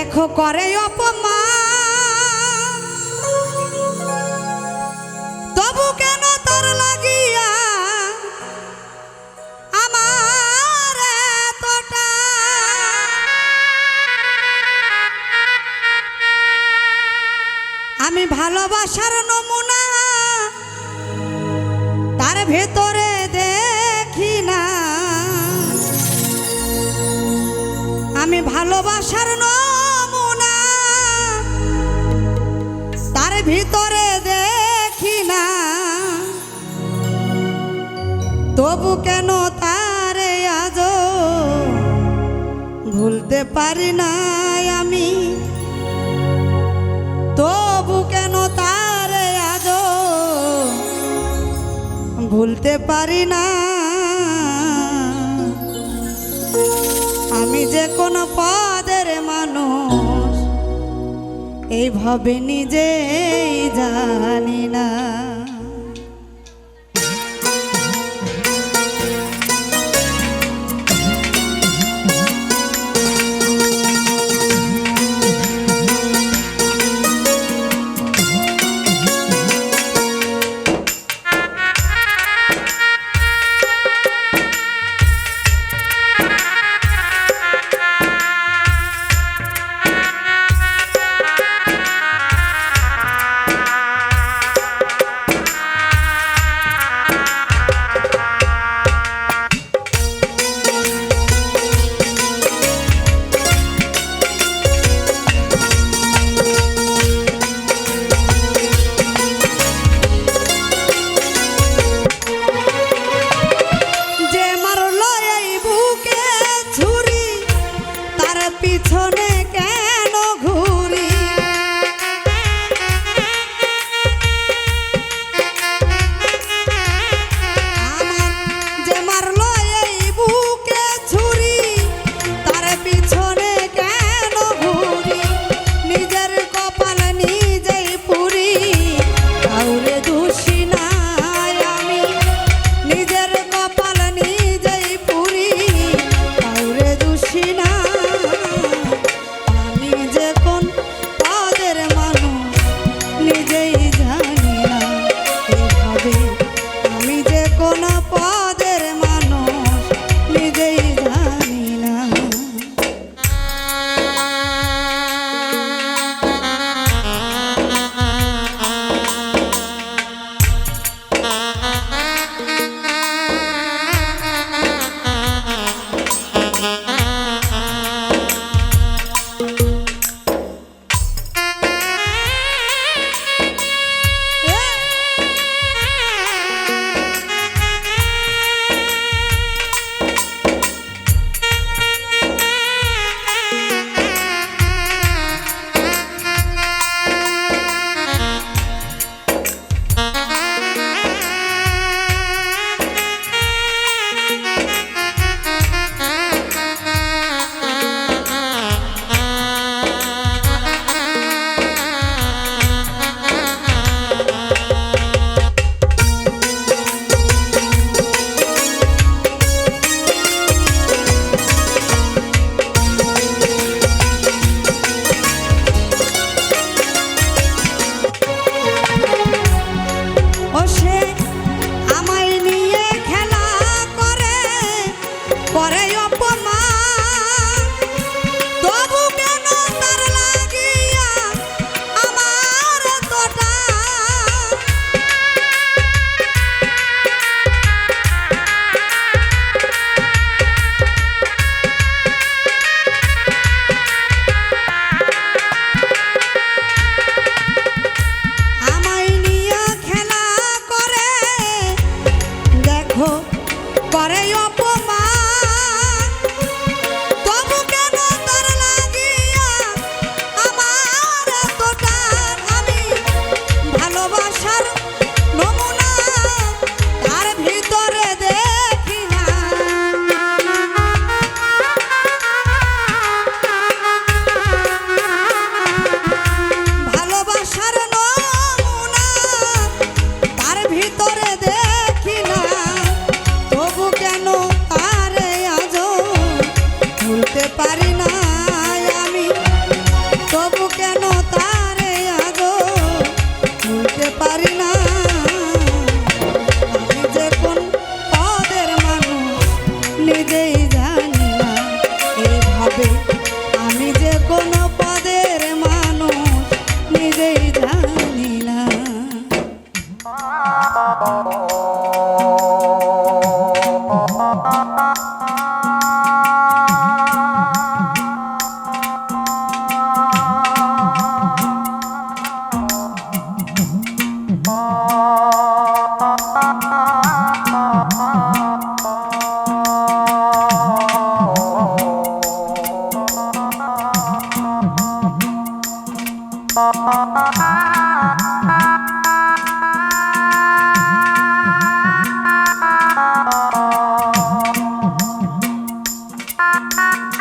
দেখো করে অপমান। তবু কেন তার লাগিয়া আমার আমি ভালোবাসার নমুনা তার ভেতরে দেখি না। আমি ভালোবাসার নমুনা ভিতরে দেখি না। তবু কেন তারে আজ ভুলতে পারি না আমি? তবু কেন তারে আজ ভুলতে পারি না? আমি যে কোনো পদের এইভাবে নিজেই জানি না। con. อ Música